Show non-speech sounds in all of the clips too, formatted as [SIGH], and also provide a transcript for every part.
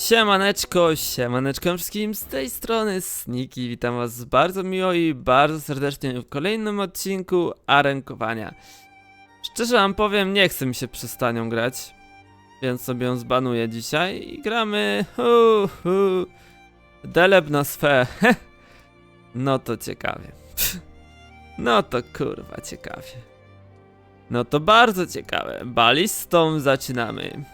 Siemaneczko, siemaneczko wszystkim z tej strony Sniki, witam was bardzo miło i bardzo serdecznie w kolejnym odcinku Arenkowania. Szczerze wam powiem, nie chcę mi się przestanią grać, więc sobie ją zbanuję dzisiaj i gramy hu, hu, Deleb na swe. [LAUGHS] No to ciekawie. [LAUGHS] No to kurwa ciekawie. No to bardzo ciekawe. Balistą zaczynamy.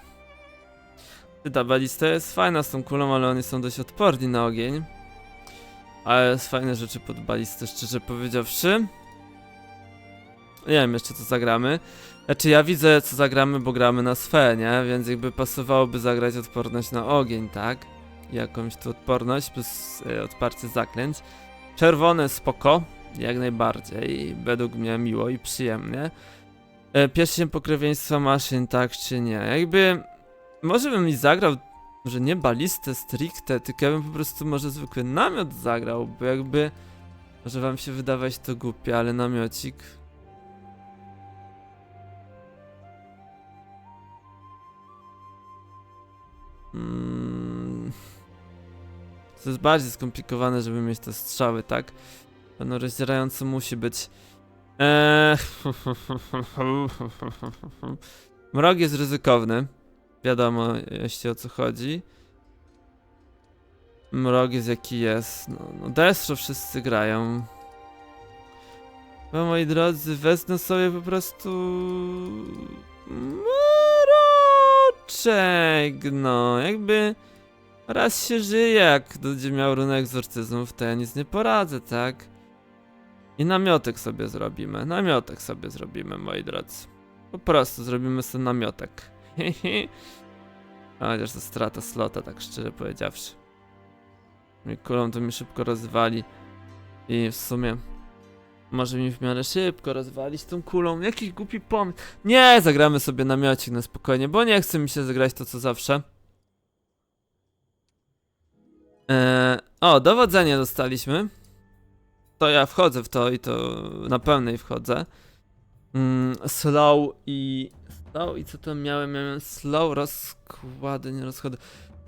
Ta balista jest fajna z tą kulą, ale oni są dość odporni na ogień. Ale fajne rzeczy pod balistę, szczerze powiedziawszy. Nie wiem jeszcze co zagramy. Znaczy ja widzę co zagramy, bo gramy na sfe, nie? Więc jakby pasowałoby zagrać odporność na ogień, tak? Jakąś tu odporność plus e, odparcie zaklęć. Czerwone spoko, jak najbardziej. Według mnie miło i przyjemnie. E, Pierścień pokrewieństwa maszyn, tak czy nie? Jakby może bym i zagrał, że nie balistę stricte, tylko ja bym po prostu może zwykły namiot zagrał, bo jakby może wam się wydawać to głupie, ale namiocik. Mm. To jest bardziej skomplikowane, żeby mieć te strzały, tak? No rozdzierająco musi być. Eee... [LAUGHS] Mrok jest ryzykowny. Wiadomo, jeśli o co chodzi. Mrok jest jaki jest. No, no wszyscy grają. No moi drodzy, wezmę sobie po prostu... Mroczek, no jakby... Raz się żyje, jak będzie miał runek egzorcyzmów, to ja nic nie poradzę, tak? I namiotek sobie zrobimy, namiotek sobie zrobimy, moi drodzy. Po prostu zrobimy sobie namiotek. A, [LAUGHS] Chociaż to strata slota, tak szczerze powiedziawszy. I kulą to mi szybko rozwali. I w sumie może mi w miarę szybko rozwalić tą kulą. Jakiś głupi pomysł. Nie, zagramy sobie namiocik na spokojnie, bo nie chce mi się zagrać to co zawsze. Eee, o, dowodzenie dostaliśmy. To ja wchodzę w to i to na pełnej wchodzę. Mm, slow i Slow i co tam miałem? Miałem slow, rozkłady, nie rozchody.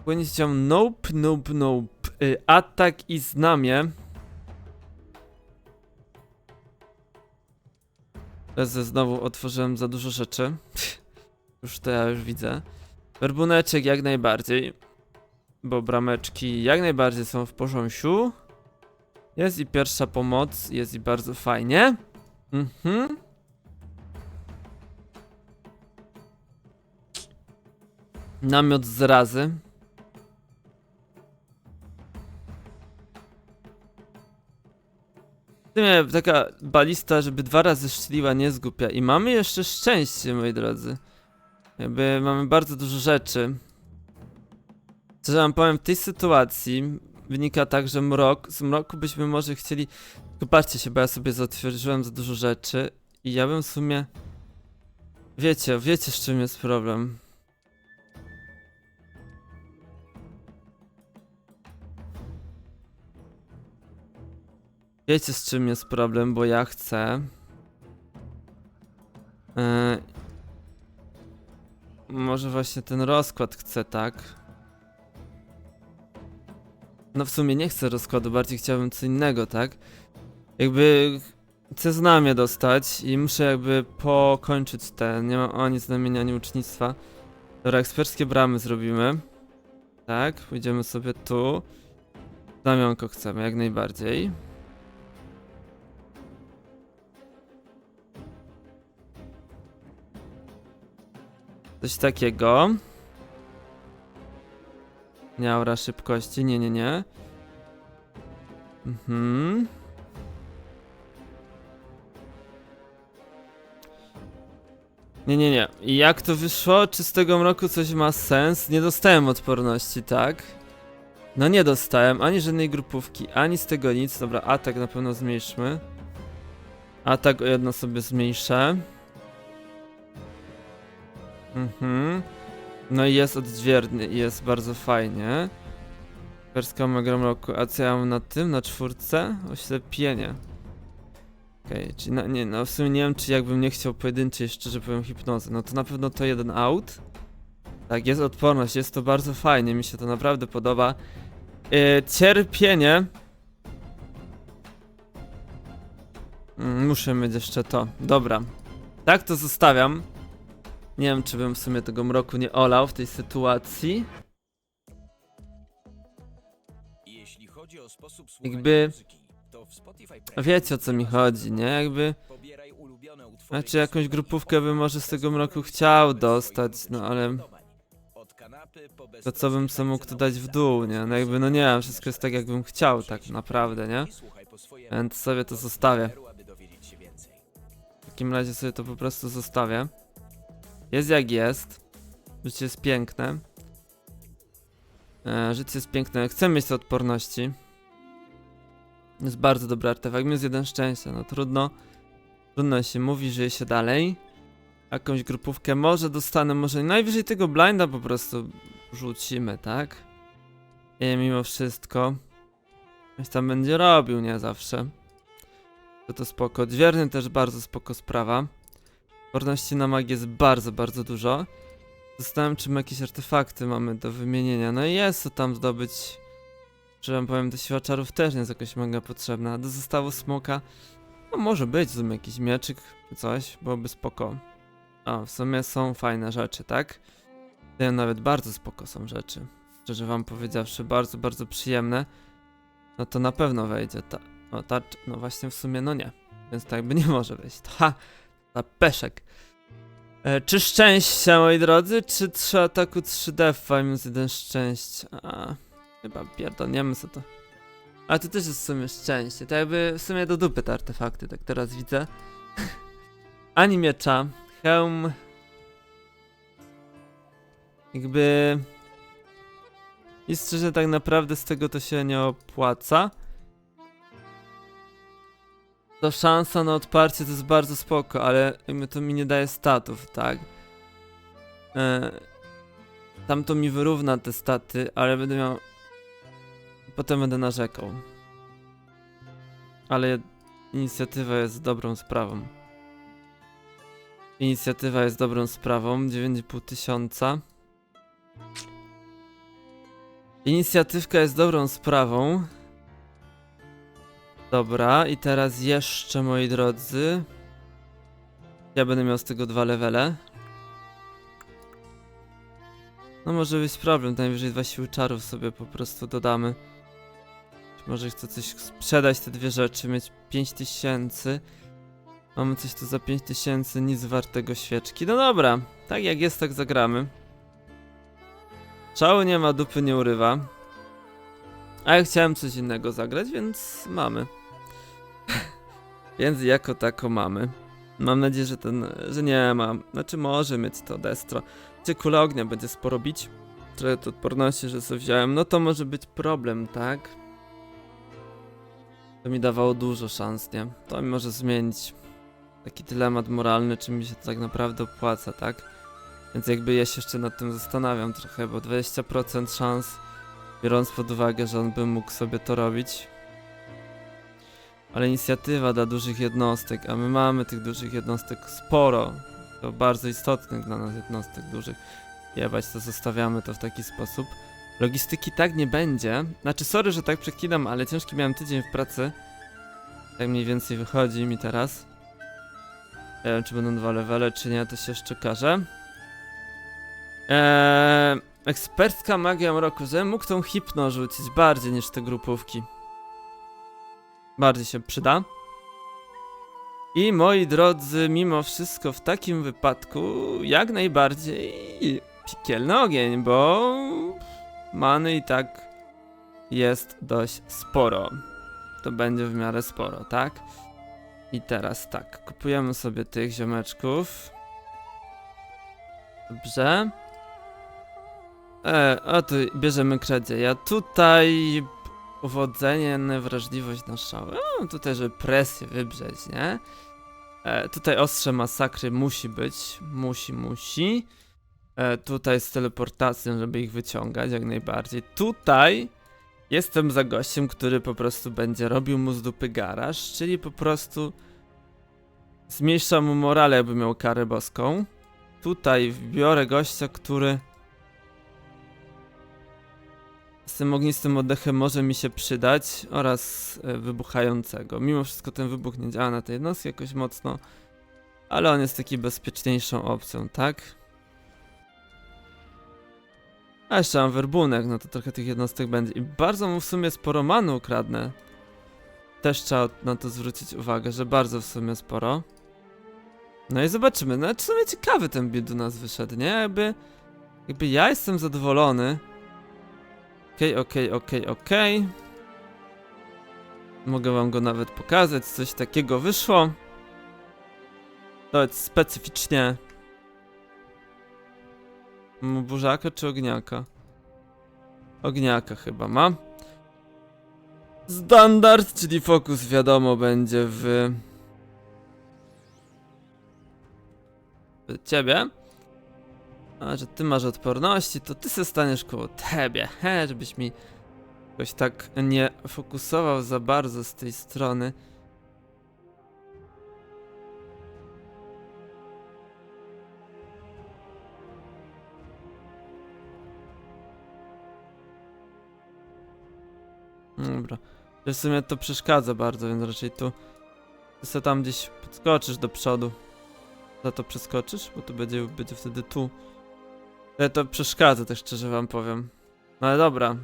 Płynnie się nope, nope, nope. Y, atak i znamie. Jezu, znowu otworzyłem za dużo rzeczy. [LAUGHS] już to ja już widzę. Werbuneczek jak najbardziej. Bo brameczki jak najbardziej są w porządku. Jest i pierwsza pomoc, jest i bardzo fajnie. Mhm. Namiot zrazy. Sumie taka balista, żeby dwa razy szczeliła nie zgupia. I mamy jeszcze szczęście, moi drodzy. Jakby mamy bardzo dużo rzeczy. Szczerze wam powiem, w tej sytuacji wynika tak, że mrok, z mroku byśmy może chcieli... Patrzcie się, bo ja sobie zatwierdziłem za dużo rzeczy. I ja bym w sumie... Wiecie, wiecie z czym jest problem. Wiecie z czym jest problem, bo ja chcę. Yy, może właśnie ten rozkład chcę, tak? No w sumie nie chcę rozkładu, bardziej chciałbym co innego, tak? Jakby chcę znamie dostać i muszę jakby pokończyć te. Nie mam ani znamienia, ani ucznictwa. Dobra, eksperckie bramy zrobimy. Tak, pójdziemy sobie tu. Znamionko chcemy, jak najbardziej. Coś takiego. Nie aura szybkości, nie, nie, nie. Mhm. Nie, nie, nie. I jak to wyszło? Czy z tego mroku coś ma sens? Nie dostałem odporności, tak? No nie dostałem ani żadnej grupówki, ani z tego nic. Dobra, atak na pewno zmniejszmy. Atak o jedno sobie zmniejszę. Mhm. No i jest odźwierny i jest bardzo fajnie. Perska Omega Roku. A co ja mam na tym? Na czwórce? Oślepienie. Okej, okay, czyli na, nie, no w sumie nie wiem, czy jakbym nie chciał pojedynczej, szczerze powiem, hipnozy. No to na pewno to jeden out. Tak, jest odporność, jest to bardzo fajnie, mi się to naprawdę podoba. Yy, cierpienie. Mm, Muszę mieć jeszcze to. Dobra. Tak to zostawiam. Nie wiem, czy bym w sumie tego mroku nie olał w tej sytuacji. Jeśli chodzi o sposób słuchania Jakby- muzyki, to w Spotify Premium Wiecie o co mi chodzi, nie? Jakby. pobieraj ulubione utwory Znaczy jakąś grupówkę bym może z tego mroku chciał dostać, no ale upodobań. Od kanapy po to co bym sobie mógł to dać w dół, nie? No jakby no nie wiem, wszystko jest tak jakbym chciał tak naprawdę, nie? Więc sobie to zostawię. W takim razie sobie to po prostu zostawię. Jest jak jest. Życie jest piękne. E, życie jest piękne. Chcę mieć te odporności. Jest bardzo dobry artefakt. Minus jeden szczęścia. No trudno. Trudno się mówi, żyje się dalej. Jakąś grupówkę może dostanę, może najwyżej tego blinda po prostu rzucimy, tak? I mimo wszystko. Coś tam będzie robił, nie zawsze. To to spoko. Odwierny też bardzo spoko sprawa. Odporności na magię jest bardzo, bardzo dużo. Zastanawiam, czy my jakieś artefakty mamy do wymienienia. No i jest co tam zdobyć. Że wam powiem, do siła czarów też nie jest jakoś mega potrzebna. Do zestawu smoka, no może być sumie jakiś mieczyk czy coś, byłoby spoko. O, w sumie są fajne rzeczy, tak? To nawet bardzo spoko są rzeczy. Szczerze wam powiedziawszy, bardzo, bardzo przyjemne. No to na pewno wejdzie ta... O, ta... No właśnie w sumie no nie. Więc tak by nie może wejść. Ha! Ta peszek. E, czy szczęścia, moi drodzy, czy 3 ataku 3 defa minus 1 szczęścia? A, chyba pierdolniemy co to. Ale to też jest w sumie szczęście. To jakby w sumie do dupy te artefakty, tak teraz widzę. [LAUGHS] Ani miecza, hełm. Jakby. I szczerze, tak naprawdę z tego to się nie opłaca. To szansa na odparcie to jest bardzo spoko, ale to mi nie daje statów, tak? E, tam to mi wyrówna te staty, ale będę miał. Potem będę narzekał. Ale inicjatywa jest dobrą sprawą. Inicjatywa jest dobrą sprawą. 9,5 tysiąca. Inicjatywka jest dobrą sprawą. Dobra, i teraz jeszcze, moi drodzy. Ja będę miał z tego dwa levele. No może być problem, najwyżej dwa siły czarów sobie po prostu dodamy. Może chcę coś sprzedać, te dwie rzeczy, mieć 5000. Mamy coś tu za 5000, nic wartego świeczki. No dobra, tak jak jest, tak zagramy. Czału nie ma, dupy nie urywa. A ja chciałem coś innego zagrać, więc mamy. Więc jako tako mamy. Mam nadzieję, że ten, że nie ma. Znaczy może mieć to destro. Czy kula ognia będzie sporo bić? Trochę to odporności, że sobie wziąłem. No to może być problem, tak? To mi dawało dużo szans, nie? To mi może zmienić taki dylemat moralny, czy mi się to tak naprawdę opłaca, tak? Więc jakby ja się jeszcze nad tym zastanawiam trochę, bo 20% szans, biorąc pod uwagę, że on by mógł sobie to robić. Ale inicjatywa dla dużych jednostek, a my mamy tych dużych jednostek sporo. To bardzo istotnych dla nas jednostek dużych. Jebać to zostawiamy to w taki sposób. Logistyki tak nie będzie. Znaczy, sorry, że tak przeklinam, ale ciężki miałem tydzień w pracy. Tak mniej więcej wychodzi mi teraz. Nie wiem, czy będą dwa levele, czy nie, to się jeszcze każe. Eee, ekspercka magia mroku, że mógł tą hipno rzucić bardziej niż te grupówki. Bardziej się przyda. I moi drodzy, mimo wszystko w takim wypadku jak najbardziej piekielny ogień, bo many i tak jest dość sporo. To będzie w miarę sporo, tak? I teraz tak, kupujemy sobie tych ziomeczków. Dobrze. E, o tu bierzemy kredzie. Ja tutaj uwodzenie, wrażliwość na szały. O, tutaj, żeby presję wybrzeć, nie? E, tutaj ostrze masakry musi być. Musi, musi. E, tutaj z teleportacją, żeby ich wyciągać jak najbardziej. Tutaj jestem za gościem, który po prostu będzie robił mu z dupy garaż, czyli po prostu zmniejsza mu morale, jakby miał karę boską. Tutaj biorę gościa, który tym ognistym oddechem może mi się przydać oraz e, wybuchającego. Mimo wszystko ten wybuch nie działa na tej jednostki jakoś mocno, ale on jest taki bezpieczniejszą opcją, tak? A jeszcze mam werbunek, no to trochę tych jednostek będzie. I bardzo mu w sumie sporo manu ukradnę. Też trzeba na to zwrócić uwagę, że bardzo w sumie sporo. No i zobaczymy. No w sumie ciekawy ten build do nas wyszedł, nie? Jakby, jakby ja jestem zadowolony. Okej, okej, okej, okej. Mogę wam go nawet pokazać. Coś takiego wyszło. Nawet specyficznie. M, Burzaka czy ogniaka? Ogniaka chyba ma. Standard, czyli fokus wiadomo będzie w... w ciebie. A że ty masz odporności, to ty se staniesz koło tebie, he, żebyś mi jakoś tak nie fokusował za bardzo z tej strony. Dobra. W sumie to przeszkadza bardzo, więc raczej tu ty se tam gdzieś podskoczysz do przodu. Za to przeskoczysz? Bo to będzie, będzie wtedy tu. Ale to przeszkadza, tak szczerze wam powiem. No ale dobra.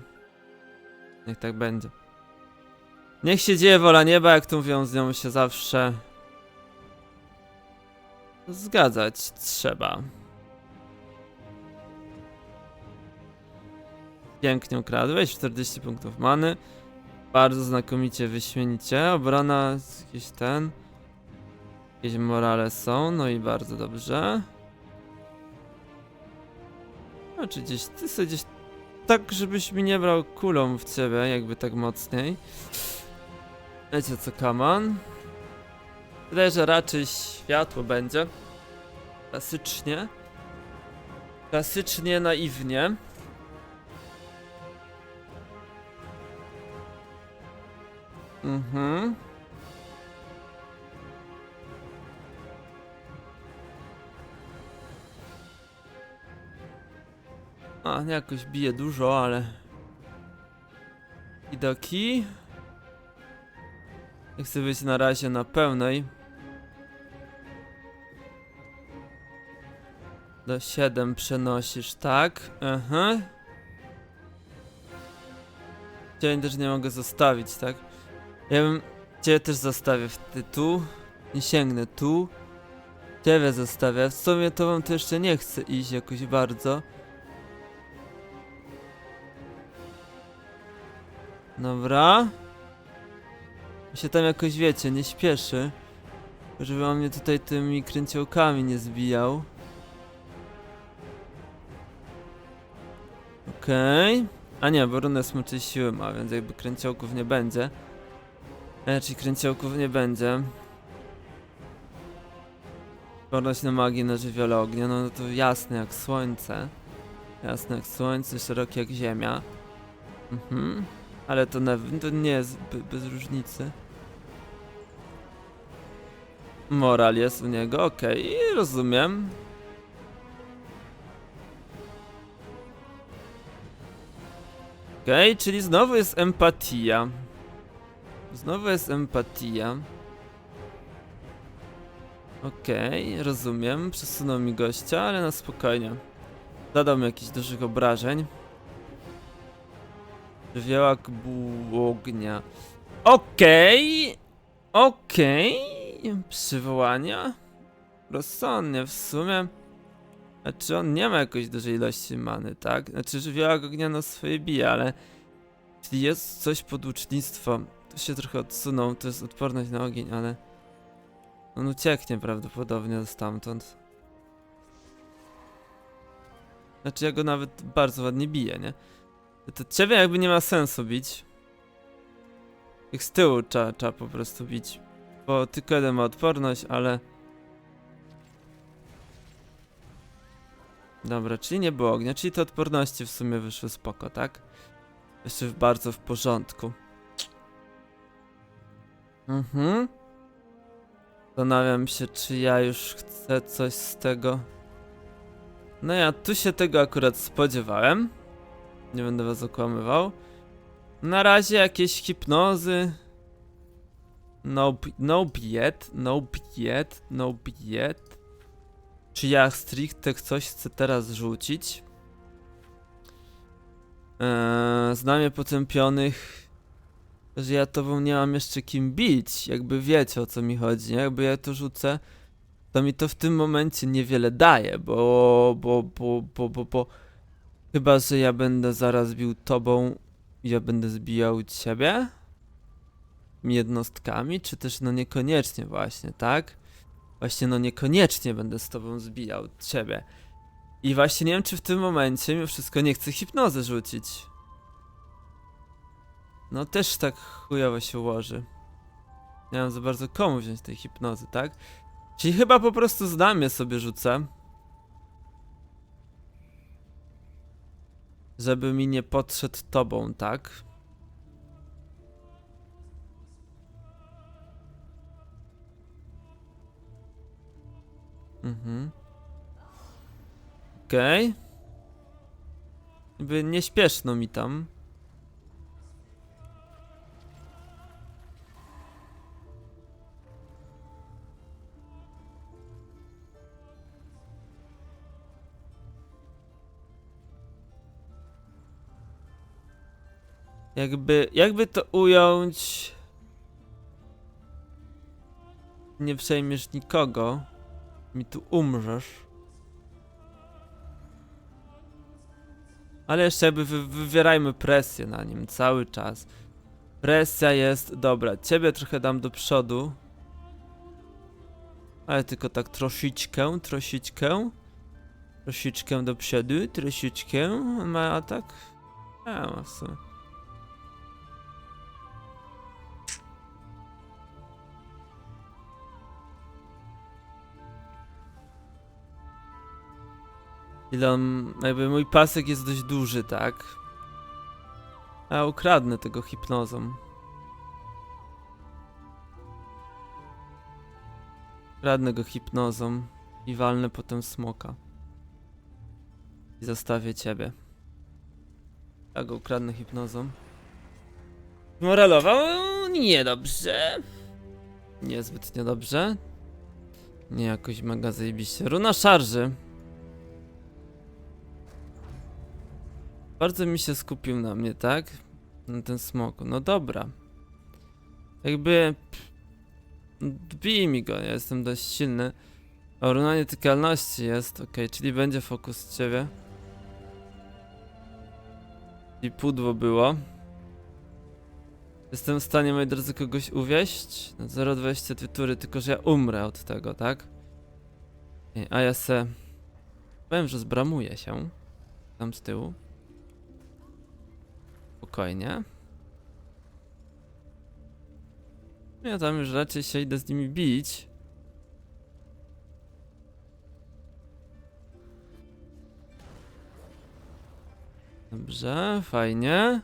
Niech tak będzie. Niech się dzieje wola nieba, jak to mówią, z nią się zawsze zgadzać trzeba. Pięknie ukradłeś, 40 punktów many. Bardzo znakomicie, wyśmienicie. Obrona, jakiś ten. Jakieś morale są, no i bardzo dobrze. No czy gdzieś, ty sobie gdzieś tak, żebyś mi nie brał kulą w ciebie, jakby tak mocniej. Wiecie co, kaman? Wydaje, że raczej światło będzie. Klasycznie. Klasycznie, naiwnie. Mhm. A, jakoś bije dużo, ale... Widoki. Nie chcę być na razie na pełnej. Do 7 przenosisz, tak? Aha. Ciebie też nie mogę zostawić, tak? Ja bym Ciebie też zostawię w ty tu. Nie sięgnę tu. Ciebie zostawię. W sumie to wam to jeszcze nie chcę iść jakoś bardzo. Dobra. Się tam jakoś wiecie, nie śpieszy. Żeby on mnie tutaj tymi kręciołkami nie zbijał. Okej. A nie, bo runę smoczej siły ma, więc jakby kręciołków nie będzie. E, czyli kręciołków nie będzie. Odporność na magię na żywiole ognia, no to jasne jak słońce. Jasne jak słońce, szerokie jak ziemia. Mhm. Ale to, na, to nie jest be- bez różnicy. Moral jest u niego, okej, rozumiem. Okej, czyli znowu jest empatia. Znowu jest empatia. Okej, rozumiem. Przesunął mi gościa, ale na spokojnie. Zadał mi jakichś dużych obrażeń. Żywiołak bu- ognia. Okej. Okej. Przywołania. Rozsądnie w sumie. Znaczy on nie ma jakoś dużej ilości many, tak? Znaczy żywiołak ognia na swoje bije, ale... Czyli jest coś pod łucznictwo. Tu się trochę odsunął, to jest odporność na ogień, ale... On ucieknie prawdopodobnie stamtąd. Znaczy ja go nawet bardzo ładnie biję, nie? To ciebie jakby nie ma sensu bić. Ich z tyłu trzeba, trzeba po prostu bić. Bo tylko jeden ma odporność, ale... Dobra, czyli nie było ognia, czyli te odporności w sumie wyszły spoko, tak? Jeszcze bardzo w porządku. Mhm. Zastanawiam się, czy ja już chcę coś z tego... No ja tu się tego akurat spodziewałem. Nie będę was okłamywał. Na razie jakieś hipnozy. Nope, nope yet, nope yet, nope yet. Czy ja stricte coś chcę teraz rzucić? Eee, znamie potępionych, że ja tobą nie mam jeszcze kim bić. Jakby wiecie o co mi chodzi, nie? Jakby ja to rzucę, to mi to w tym momencie niewiele daje, bo, bo, bo, bo, bo, bo chyba, że ja będę zaraz bił tobą, ja będę zbijał ciebie jednostkami, czy też no niekoniecznie właśnie, tak? Właśnie no niekoniecznie będę z tobą zbijał ciebie. I właśnie nie wiem, czy w tym momencie mimo wszystko nie chcę hipnozy rzucić. No też tak chujowo się ułoży. Nie mam za bardzo komu wziąć tej hipnozy, tak? Czyli chyba po prostu znamię sobie rzucę. Żeby mi nie podszedł tobą, tak? Mhm. Okej. Okay. Nie śpieszno mi tam. Jakby, jakby to ująć... Nie przejmiesz nikogo. Mi tu umrzesz. Ale jeszcze jakby wy, wywierajmy presję na nim cały czas. Presja jest, dobra, ciebie trochę dam do przodu. Ale tylko tak troszeczkę, troszeczkę. Troszeczkę do przodu, troszeczkę. Ma atak? A, ma w sumie. Ile on, jakby mój pasek jest dość duży, tak? A ukradnę tego hipnozą. Kradnę go hipnozą i walnę potem smoka. I zostawię ciebie. Ja go ukradnę hipnozą. Moralował niedobrze. Niezbyt niedobrze. Nie jakoś mega zajebiście. Runa szarży. Bardzo mi się skupił na mnie, tak? Na ten smok. No dobra. Jakby... pff, Bij mi go, ja jestem dość silny. O, runa nietykalności jest, ok, czyli będzie fokus z ciebie. I pudło było. Jestem w stanie, moi drodzy, kogoś uwieść na 0,22 tury, tylko że ja umrę od tego, tak? A ja se... Powiem, że zbramuję się. Tam z tyłu. Spokojnie. Ja tam już raczej się idę z nimi bić. Dobrze, fajnie.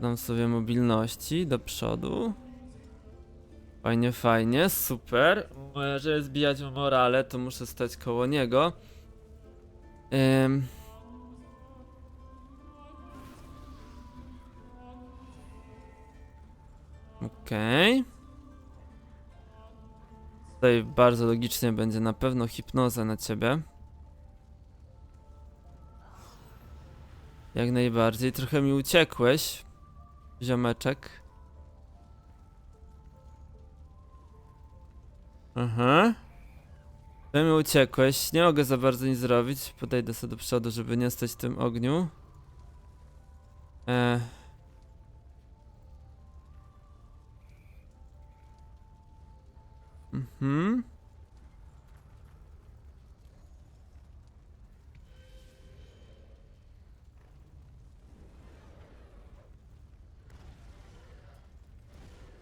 Dam sobie mobilności do przodu. Fajnie, fajnie, super. Żeby zbijać morale, to muszę stać koło niego. Ym. Okej. Tutaj bardzo logicznie będzie na pewno hipnoza na ciebie. Jak najbardziej. Trochę mi uciekłeś, ziomeczek. Aha. Trochę mi uciekłeś. Nie mogę za bardzo nic zrobić. Podejdę sobie do przodu, żeby nie stać w tym ogniu. E. Mhm.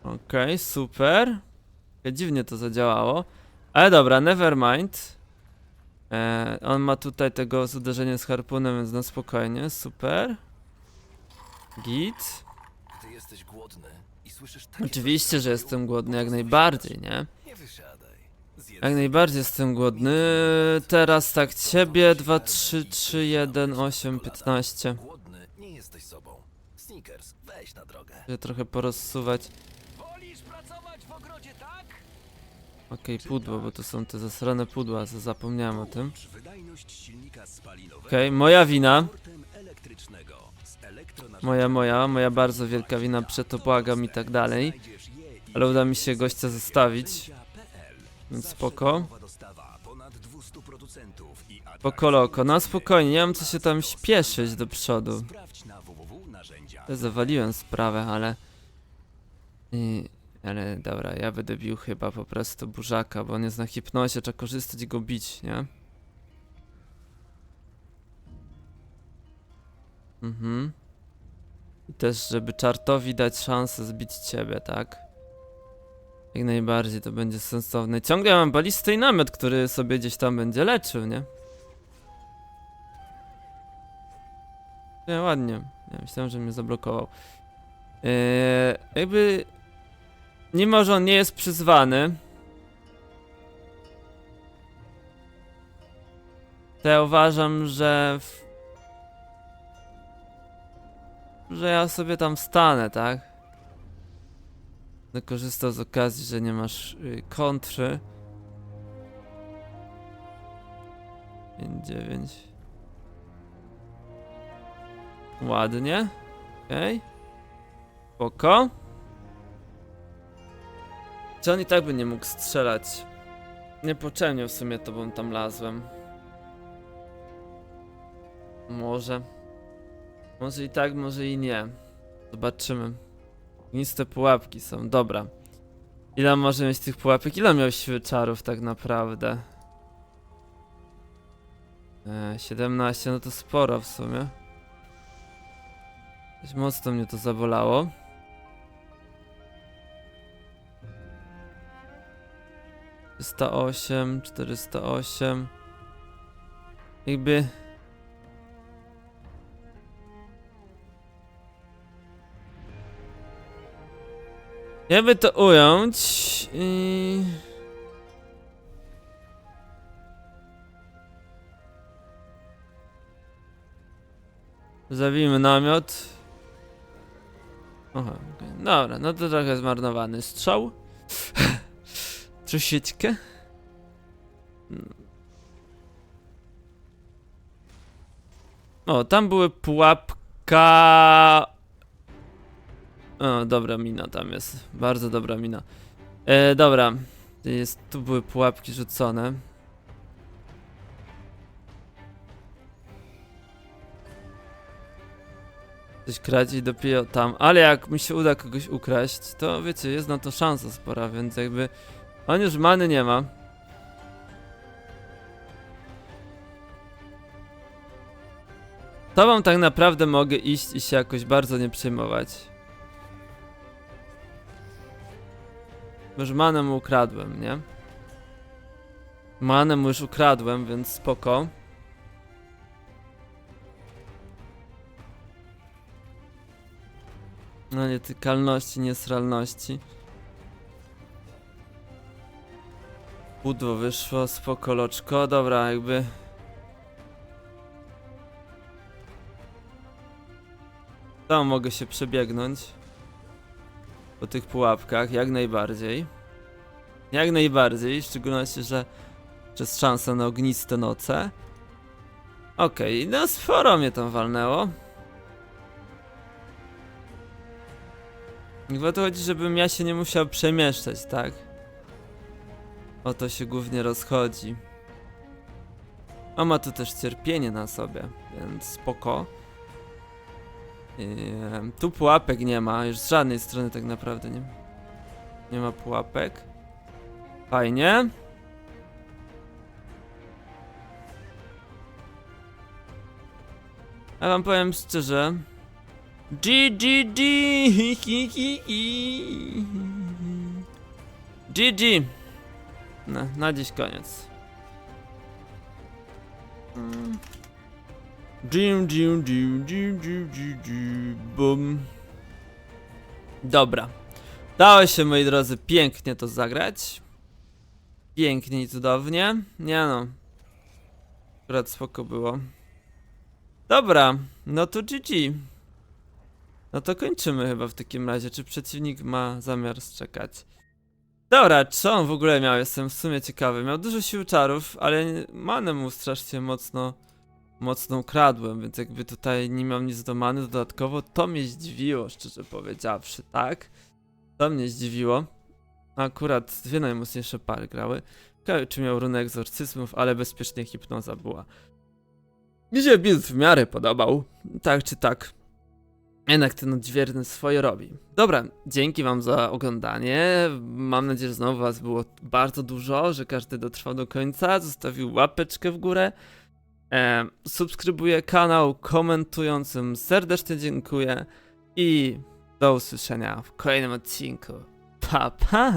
Okej, super. Jak Dziwnie to zadziałało. Ale dobra, nevermind. E, on ma tutaj tego z uderzeniem z harpunem, więc na spokojnie, super. Git. Gdy jesteś głodny i słyszysz takie Oczywiście, że jestem głodny jak najbardziej, nie? Nie wysiadaj. Jak najbardziej jestem głodny. Teraz tak, ciebie 2, 3, 3, 1, 8, 15. Głodny, nie jesteś sobą. Snickers, weź na drogę. Się trochę porozsuwać. Wolisz pracować w ogrodzie, tak? Okej, pudło, bo to są te zasrane pudła, za- zapomniałem o tym. Okej, moja wina. Moja, moja, moja bardzo wielka wina, przeto błagam i tak dalej. Ale uda mi się gościa zostawić, więc spoko. darmowa dostawa, ponad 200 producentów i Spoko loko, no spokojnie, nie mam co się tam śpieszyć do przodu. Zawaliłem sprawę, ale... I... Ale dobra, ja będę bił chyba po prostu burzaka, bo on jest na hipnozie, trzeba korzystać i go bić, nie? Mhm. I też, żeby czartowi dać szansę zbić ciebie, tak? Jak najbardziej to będzie sensowne. Ciągle mam balisty i namiot, który sobie gdzieś tam będzie leczył, nie? Nie, ładnie. Ja myślałem, że mnie zablokował. Eee, jakby... Mimo, że on nie jest przyzwany... To ja uważam, że... W... Że ja sobie tam stanę, tak? Będę korzystał z okazji, że nie masz y, kontry. 5-9 Ładnie. Okej. Spoko. Czy on i tak by nie mógł strzelać? Niepotrzebnie w sumie tobą tam lazłem. Może. Może i tak, może i nie. Zobaczymy. Gniste pułapki są, dobra. Ile może mieć tych pułapek? Ile miał siły czarów tak naprawdę? E, 17, no to sporo w sumie. Mocno mnie to zabolało. Trzysta osiem, czterysta osiem. Jakby... Jakby to ująć i... Zabijmy namiot. Aha, okej. dobra, no to trochę zmarnowany strzał. [LAUGHS] Troszeczkę. Mm. O, tam były pułapka. O, dobra mina tam jest. Bardzo dobra mina. E, dobra. Jest, tu były pułapki rzucone. Coś kradzić dopiero tam, ale jak mi się uda kogoś ukraść, to wiecie, jest na to szansa spora, więc jakby on już many nie ma. Tobą tak naprawdę mogę iść i się jakoś bardzo nie przejmować. Już manę mu ukradłem, nie? Manę mu już ukradłem, więc spoko. No nietykalności, niesralności. Pudło wyszło, spoko loczko, dobra, jakby... Tam mogę się przebiegnąć. Po tych pułapkach, jak najbardziej. Jak najbardziej, w szczególności, że... jest szansa na ogniste noce. Okej, no sporo mnie tam walnęło. Chyba to chodzi, żebym ja się nie musiał przemieszczać, tak? O to się głównie rozchodzi. A ma tu też cierpienie na sobie, więc spoko. Tu pułapek nie ma, już z żadnej strony tak naprawdę nie, nie ma pułapek. Fajnie. A wam powiem szczerze, GGG. GG [LAUGHS] No, na dziś koniec Mm. Jim, jim, jim, jim, jim, jim, jim, bum Dobra Dało się moi drodzy pięknie to zagrać pięknie i cudownie. Nie no. Akurat spoko było. Dobra, no to GG. No to kończymy chyba w takim razie. Czy przeciwnik ma zamiar czekać? Dobra, co on w ogóle miał? Jestem w sumie ciekawy. Miał dużo sił czarów, ale manę mu strasznie mocno mocno ukradłem, więc jakby tutaj nie miał nic do many dodatkowo, to mnie zdziwiło, szczerze powiedziawszy, tak? To mnie zdziwiło. Akurat dwie najmocniejsze pary grały. Ciekawe, czy miał runę egzorcyzmów, ale bezpiecznie hipnoza była. Mi się build w miarę podobał, tak czy tak. Jednak ten odźwierny swoje robi. Dobra, dzięki wam za oglądanie. Mam nadzieję, że znowu was było bardzo dużo, że każdy dotrwał do końca, zostawił łapeczkę w górę. E, subskrybuję kanał, komentującym serdecznie dziękuję i do usłyszenia w kolejnym odcinku. Pa, pa!